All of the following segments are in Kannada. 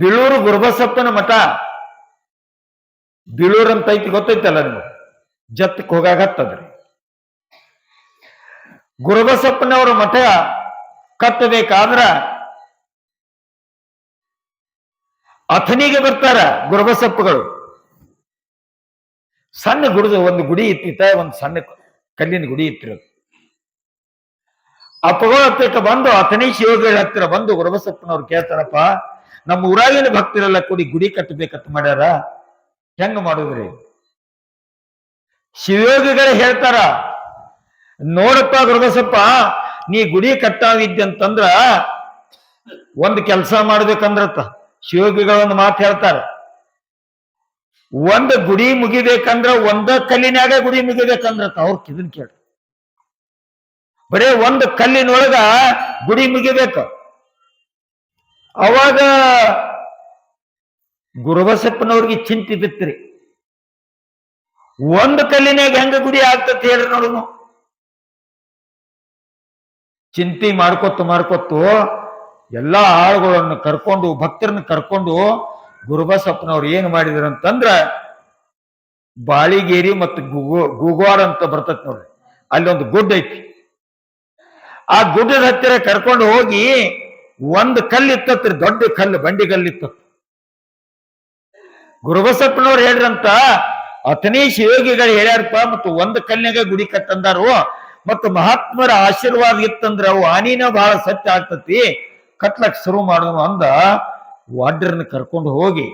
ಬಿಳೂರು ಗುರುಬಸಪ್ಪನ ಮಠ. ಬಿಳೂರು ಅಂತ ಐತಿ, ಗೊತ್ತೈತಲ್ಲ ನಿಮ್ಗೆ? ಜತ್ತಕ್ಕೆ ಹೋಗಾಗತ್ತದ್ರಿ ಗುರುಬಸಪ್ಪನವರ ಮಠ ಕಟ್ಟಬೇಕಾದ್ರ ಅಥನಿಗೆ ಬರ್ತಾರ ಗುರುಬಸಪ್ಪಗಳು. ಸಣ್ಣ ಗುಡಿದ ಒಂದು ಗುಡಿ ಇತ್ತಿತ್ತ, ಒಂದು ಸಣ್ಣ ಕಲ್ಲಿನ ಗುಡಿ ಇತ್ತಿರೋದು ಅಪ್ಪಗಳ ಹತ್ತಿರ ಬಂದು ಅಥನಿ ಶಿವಗಳ ಹತ್ತಿರ ಬಂದು ಗುರುಬಸಪ್ಪನವ್ರು ಕೇಳ್ತಾರಪ್ಪ ನಮ್ಮ ಊರಾಗಿನ ಭಕ್ತರೆಲ್ಲ ಕೂಡಿ ಗುಡಿ ಕಟ್ಟಬೇಕಂತ ಮಾಡ್ಯಾರ. ಹೆಂಗ ಮಾಡುದ್ರಿ? ಶಿವಯೋಗಿಗಳೇ ಹೇಳ್ತಾರ, ನೋಡಪ್ಪ ಗುರುಬಸಪ್ಪ ನೀ ಗುಡಿ ಕಟ್ಟಾವಿದ್ದೆ ಅಂತಂದ್ರ ಒಂದ್ ಕೆಲಸ ಮಾಡ್ಬೇಕಂದ್ರತ್ತ. ಶಿವಯೋಗಿಗಳ ಒಂದು ಮಾತು ಹೇಳ್ತಾರ, ಒಂದ್ ಗುಡಿ ಮುಗಿಬೇಕಂದ್ರ ಒಂದ ಕಲ್ಲಿನಾಗ ಗುಡಿ ಮುಗಿಬೇಕಂದ್ರತ್ತ. ಅವ್ರ ಕಿದನ್ ಕೇಳ. ಬರೇ ಒಂದ್ ಕಲ್ಲಿನೊಳಗ ಗುಡಿ ಮುಗಿಬೇಕು. ಅವಾಗ ಗುರುಬಸಪ್ಪನವ್ರಿಗೆ ಚಿಂತೆ ಬಿತ್ತರಿ ಒಂದು ಕಲ್ಲಿನಾಗ ಹೆಂಗ ಗುಡಿ ಆಗ್ತತಿ ಹೇಳ್ರಿ ನೋಡುನು. ಚಿಂತೆ ಮಾಡ್ಕೊತ ಮಾಡ್ಕೊತ್ತು ಎಲ್ಲಾ ಆಳುಗಳನ್ನು ಕರ್ಕೊಂಡು, ಭಕ್ತರನ್ನ ಕರ್ಕೊಂಡು ಗುರುಬಸಪ್ಪನವ್ರು ಏನು ಮಾಡಿದ್ರು ಅಂತಂದ್ರ ಬಾಳಿಗೇರಿ ಮತ್ತು ಗುಗೋ ಅಂತ ಬರ್ತತ್ ನೋಡ್ರಿ. ಅಲ್ಲಿ ಒಂದು ಗುಡ್ಡ ಐತಿ. ಆ ಗುಡ್ಡದ ಹತ್ತಿರ ಕರ್ಕೊಂಡು ಹೋಗಿ ಒಂದು ಕಲ್ಲು ಇತ್ತತ್ರಿ ದೊಡ್ಡ ಕಲ್ಲು ಬಂಡಿ ಕಲ್ಲು ಇತ್ತತ್ ಗುರುಬಸಪ್ಪನವ್ರು ಹೇಳ್ರಂತ, ಅತನೇ ಯೋಗಿಗಳು ಹೇಳ್ಯಾರಪ್ಪ, ಮತ್ತು ಒಂದು ಕಲ್ಲಿನಾಗ ಗುಡಿ ಕಟ್ಟಂದಾರು, ಮತ್ತು ಮಹಾತ್ಮರ ಆಶೀರ್ವಾದ ಇತ್ತಂದ್ರೆ ಅವು ಹಾನಿನ ಬಹಳ ಸತ್ಯ ಆಗ್ತತಿ, ಕಟ್ಲಕ್ ಶುರು ಮಾಡೋನು ಅಂದ, ವಾಡ್ರನ್ನ ಕರ್ಕೊಂಡು ಹೋಗಿ,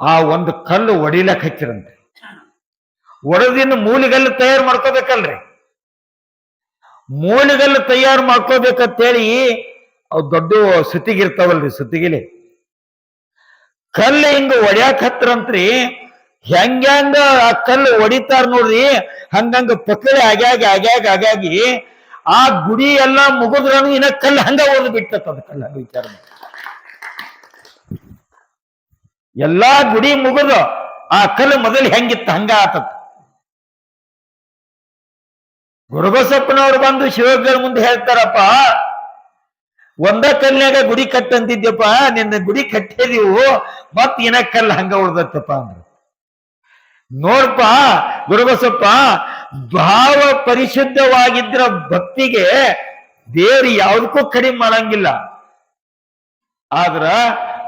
ಆ ಒಂದು ಕಲ್ಲು ಒಡಿಲಕ್ ಹಚ್ಚಿರಂತೆ. ಒಡೆದಿನ ಮೂಲಿಗಲ್ಲು ತಯಾರು ಮಾಡ್ಕೋಬೇಕಲ್ರಿ. ಮೂಲಿಗಲ್ಲು ತಯಾರು ಮಾಡ್ಕೋಬೇಕಂತೇಳಿ ಅವು ದೊಡ್ಡ ಸುತ್ತಿಗಿರ್ತಾವಲ್ರಿ ಸುತ್ತಿಗಿಲಿ ಕಲ್ಲು ಹಿಂಗ ಒಡ್ಯಾಕ್ ಹತ್ರಂತ್ರಿ ಹೆಂಗ್ಯಾಂಗ ಆ ಕಲ್ಲು ಹೊಡಿತಾರ ನೋಡ್ರಿ ಹಂಗಂಗ ಪಕ್ಕಳಿ ಆಗ್ಯಾಗ ಆಗ್ಯಾಗ ಆಗ್ಯಾಗಿ ಆ ಗುಡಿ ಎಲ್ಲ ಮುಗಿದ್ರನು ಇನ್ನ ಕಲ್ಲು ಹಂಗ ಓದ್ ಅದ ಕಲ್ಲು ವಿಚಾರ. ಎಲ್ಲಾ ಗುಡಿ ಮುಗಿದು ಆ ಕಲ್ಲು ಮೊದಲು ಹೆಂಗಿತ್ತ ಹಂಗ ಆತತ್ ಗುರುಬಸಪ್ಪನವ್ರು ಬಂದು ಶಿವಗ್ರ ಮುಂದೆ ಹೇಳ್ತಾರಪ್ಪ ಒಂದ ಕಲ್ನಾಗ ಗುಡಿ ಕಟ್ಟಂತಿದ್ಯಪ್ಪ, ನಿನ್ನ ಗುಡಿ ಕಟ್ಟಿದೀವು ಮತ್ ಏನ ಕಲ್ಲ ಹಂಗ ಉಳ್ದತ್ತಪ್ಪ ಅಂದ್ರು. ನೋಡ್ಪ, ಗುರುಬಸಪ್ಪ ಭಾವ ಪರಿಶುದ್ಧವಾಗಿದ್ರ ಭಕ್ತಿಗೆ ದೇವ್ರು ಯಾವ್ದಕ್ಕೂ ಕಡಿಮೆ ಮಾಡಂಗಿಲ್ಲ. ಆದ್ರ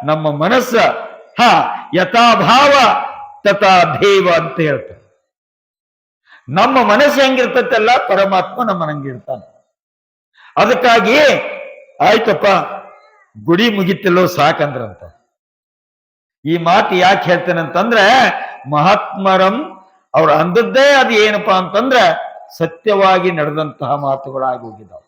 ನಮ್ಮ ಮನಸ್ಸ, ಹ, ಯಥಾಭಾವ ತಥಾ ದೇವ ಅಂತ ಹೇಳ್ತಾರೆ. ನಮ್ಮ ಮನಸ್ಸು ಹೆಂಗಿರ್ತೈತಲ್ಲ, ಪರಮಾತ್ಮ ನಮ್ಮ ಹಂಗಿರ್ತಾನೆ ಅದಕ್ಕಾಗಿ ಆಯ್ತಪ್ಪ, ಗುಡಿ ಮುಗಿತಿಲ್ಲೋ ಸಾಕಂದ್ರಂತ. ಈ ಮಾತು ಯಾಕೆ ಹೇಳ್ತೇನೆ ಅಂತಂದ್ರೆ, ಮಹಾತ್ಮರಂ ಅವ್ರು ಅಂದದ್ದೇ ಅದು ಏನಪ್ಪಾ ಅಂತಂದ್ರೆ, ಸತ್ಯವಾಗಿ ನಡೆದಂತಹ ಮಾತುಗಳಾಗಿ ಹೋಗಿದ್ದಾವೆ.